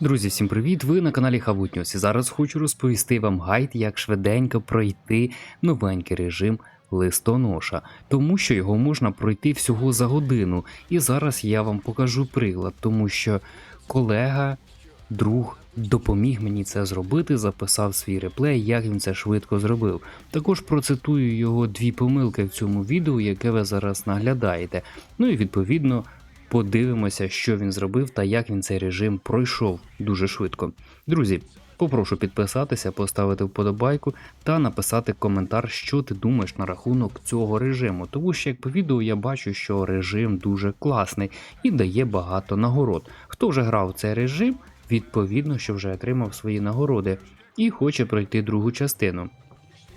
Друзі, всім привіт! Ви на каналі Хавутнюс і зараз хочу розповісти вам гайд, як швиденько пройти новенький режим листоноша, тому що його можна пройти всього за годину. І зараз я вам покажу приклад, тому що колега, друг допоміг мені це зробити, записав свій реплей, як він це швидко зробив. Також процитую його дві помилки в цьому відео, яке ви зараз наглядаєте. Ну і відповідно подивимося, що він зробив та як він цей режим пройшов дуже швидко. Друзі, попрошу підписатися, поставити вподобайку та написати коментар, що ти думаєш на рахунок цього режиму. Тому що як по відео я бачу, що режим дуже класний і дає багато нагород. Хто вже грав цей режим, відповідно, що вже отримав свої нагороди і хоче пройти другу частину.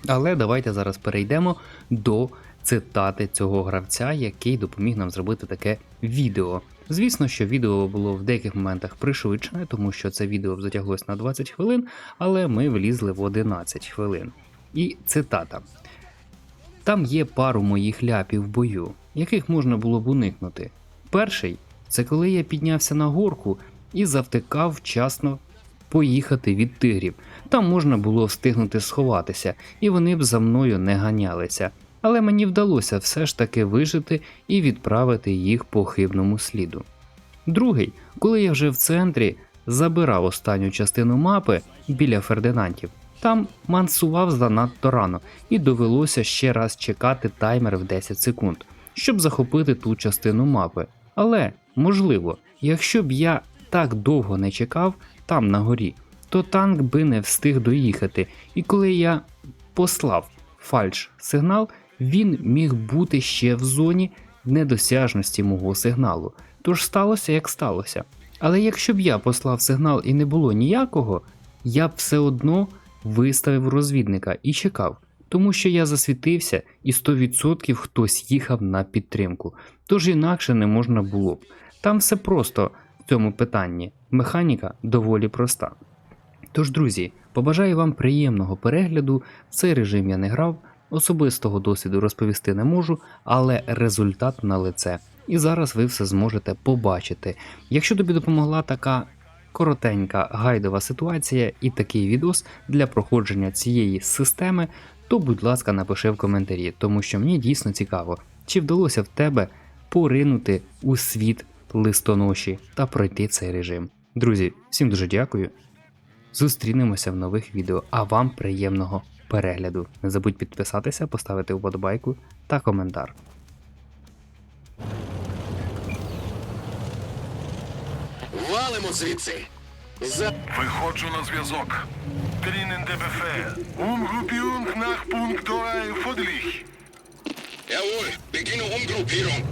Але давайте зараз перейдемо до цитати цього гравця, який допоміг нам зробити таке відео. Звісно, що відео було в деяких моментах пришвидшене, тому що це відео затяглось на 20 хвилин, але ми влізли в 11 хвилин. І цитата: Там є пару моїх ляпів в бою, яких можна було б уникнути. Перший це коли я піднявся на горку і завтикав вчасно поїхати від тигрів. Там можна було встигнути сховатися, і вони б за мною не ганялися. Але мені вдалося все ж таки вижити і відправити їх по хибному сліду. Другий, коли я вже в центрі забирав останню частину мапи біля Фердинантів, там мансував занадто рано і довелося ще раз чекати таймер в 10 секунд, щоб захопити ту частину мапи. Але, можливо, якщо б я так довго не чекав там на горі, то танк би не встиг доїхати, і коли я послав фальш сигнал, він міг бути ще в зоні недосяжності мого сигналу. Тож сталося, як сталося. Але якщо б я послав сигнал і не було ніякого, я б все одно виставив розвідника і чекав, тому що я засвітився і 100% хтось їхав на підтримку. Тож інакше не можна було б. Там все просто в цьому питанні. Механіка доволі проста. Тож, друзі, побажаю вам приємного перегляду. В цей режим я не грав, особистого досвіду розповісти не можу, але результат на лице. І зараз ви все зможете побачити. Якщо тобі допомогла така коротенька гайдова ситуація і такий відос для проходження цієї системи, то будь ласка, напиши в коментарі, тому що мені дійсно цікаво, чи вдалося в тебе поринути у світ листоноші та пройти цей режим. Друзі, всім дуже дякую. Зустрінемося в нових відео, а вам приємного перегляду. Не забудь підписатися, поставити вподобайку та коментар. Валимо звідси. За... Виходжу на зв'язок. Der Befehl. Umgruppierung nach Punkt 3 Fodlich. Jawohl, beginne Umgruppierung.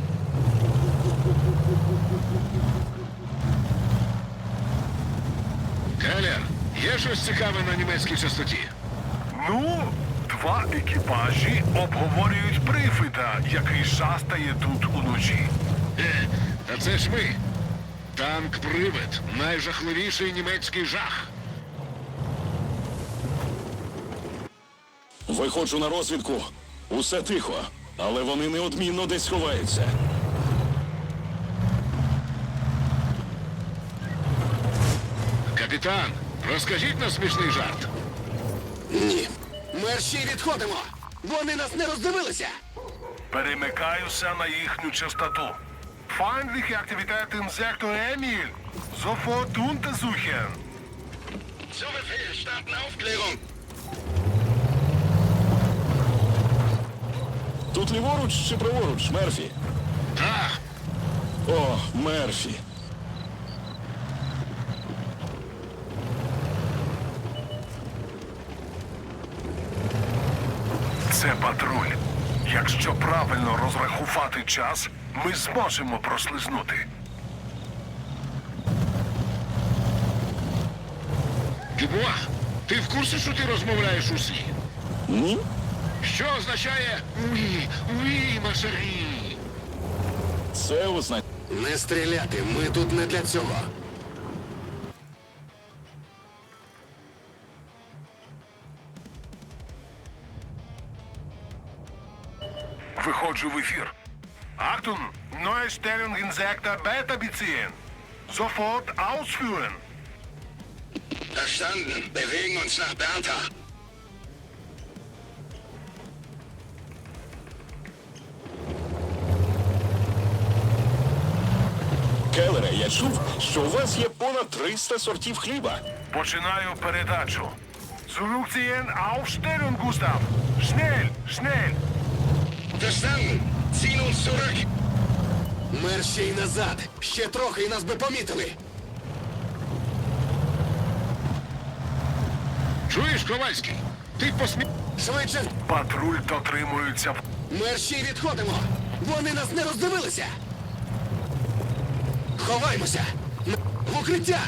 Келлер, є щось цікаве на німецькій частоті? Ну, два екіпажі обговорюють прифита, який шастає тут уночі. Е, та це ж ми. Танк-привид. Найжахливіший німецький жах. Виходжу на розвідку. Усе тихо, але вони неодмінно десь ховаються. Капітан, розкажіть нам смішний жарт. Ні. Мерші відходимо. Вони нас не роздивилися. Перемикаюся на їхню частоту. Feindliche Aktivität im Sektor Emil. Sofort untersuchen. Zu Befehl, starten Aufklärung. Тут ліворуч чи праворуч, Мерфі? Так, О, Мерфі. Це патруль. Якщо правильно розрахувати час, ми зможемо прослизнути. Дюбуа, ти в курсі, що ти розмовляєш усі? Ні? Що означає «Уі, уі, машарі»? Це означає. Не стріляти, ми тут не для цього. Виходжу в ефір. Achtung, neue Stellung in Sektor Beta beziehen. Sofort ausführen. Verstanden. Bewegen uns nach Bertha. Келере, я чув, що у вас є понад 300 сортів хліба. Починаю передачу. Zurückziehen, Aufstellung, Gustav. Schnell, schnell. Verstanden. Ziehen uns zurück. Мер назад. Ще трохи і нас би помітили. Чуєш, Ковальський? Ти посмі... Швидше. Патруль дотримується. Мер ще відходимо. Вони нас не роздивилися. Ховаймося. В укриття.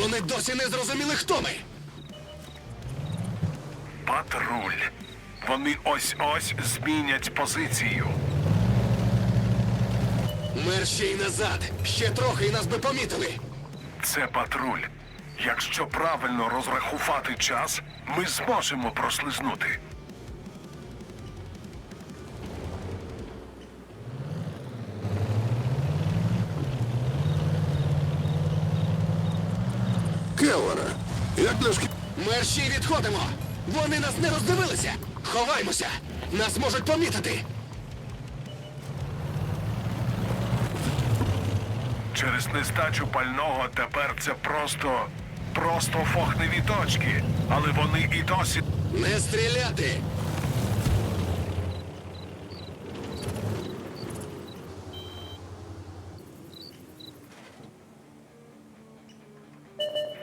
Вони досі не зрозуміли, хто ми. Патруль. Вони ось-ось змінять позицію. Мер ще й назад. Ще трохи і нас би помітили. Це патруль. Якщо правильно розрахувати час, ми зможемо прослизнути. Келлера, як наш... Мер ще й відходимо. Вони нас не роздивилися. Ховаймося. Нас можуть помітити. Через нестачу пального тепер це просто. просто фохневі точки. Але вони і досі. Не стріляти.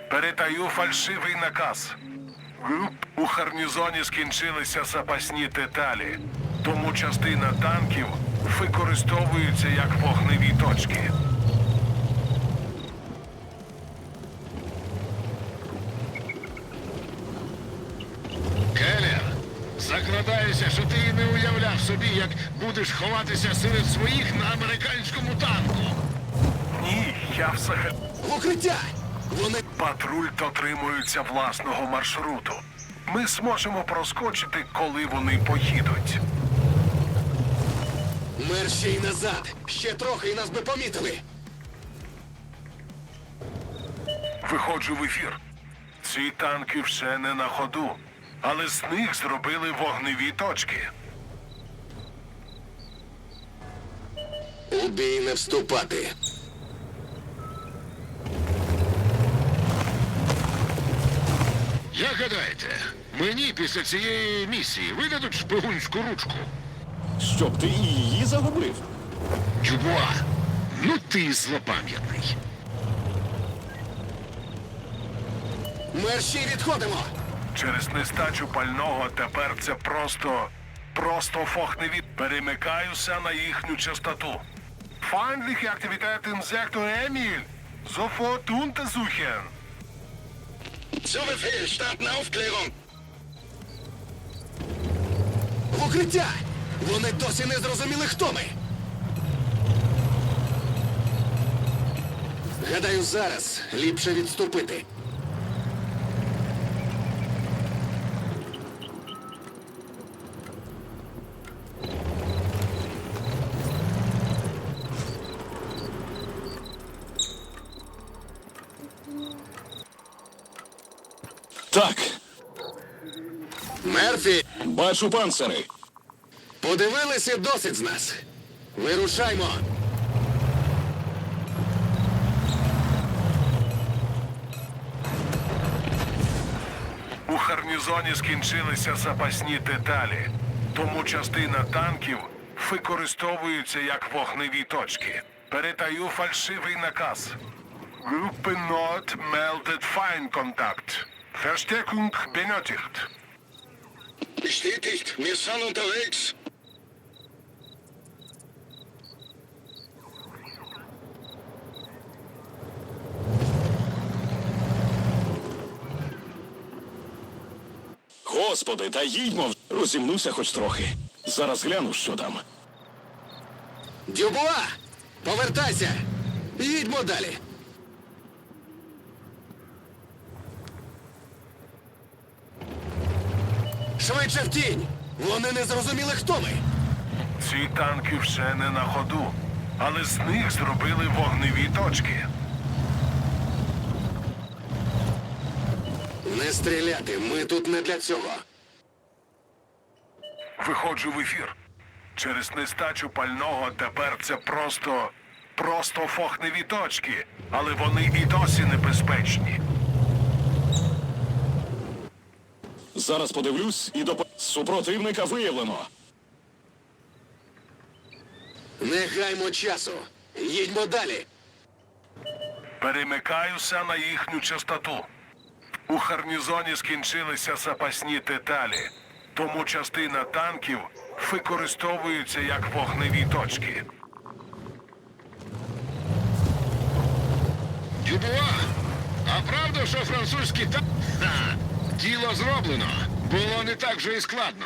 Передаю фальшивий наказ. У гарнізоні скінчилися запасні деталі, тому частина танків використовується як вогневі точки. Келлер, закладаюся, що ти і не уявляв собі, як будеш ховатися серед своїх на американському танку. Ні, я взагалі. Укриття. Вони... Патруль дотримується власного маршруту. Ми зможемо проскочити, коли вони поїдуть. Мер ще й назад. Ще трохи і нас би помітили. Виходжу в ефір. Ці танки ще не на ходу, але з них зробили вогневі точки. У бій не вступати. Як гадаєте, мені після цієї місії видадуть шпигунську ручку? Щоб ти і її загубив. Дюбуа, ну ти злопам'ятний. Мер ще й відходимо. Через нестачу пального тепер це просто. просто фохневі. Перемикаюся на їхню частоту. Feindliche im Sektor Emil. Sofort untersuchen. Zu Befehl, starten Aufklärung. В укриття. Вони досі не зрозуміли, хто ми. Гадаю, зараз ліпше відступити. Так, Мерфі, бачу панцири. подивилися досить з нас. Вирушаймо. У гарнізоні скінчилися запасні деталі, тому частина танків використовується як вогневі точки. Передаю фальшивий наказ. Группе Nord meldet Feindkontakt. Verstärkung benötigt. Bestätigt, wir sind unterwegs. Господи, та їдьмо. Розімнуся хоч трохи. Зараз гляну, що там. Дюбуа! Повертайся! Їдьмо далі. Швидше в тінь! Вони не зрозуміли, хто ми. Ці танки вже не на ходу, але з них зробили вогневі точки. Не стріляти, ми тут не для цього. Виходжу в ефір. Через нестачу пального тепер це просто. просто фохневі точки, але вони і досі небезпечні. Зараз подивлюсь і до супротивника виявлено. Не гаймо часу. Їдьмо далі. Перемикаюся на їхню частоту. У гарнізоні скінчилися запасні деталі, тому частина танків використовується як вогневі точки. Дюбуа, а правда, що французькі та... Діло зроблено. Було не так же і складно.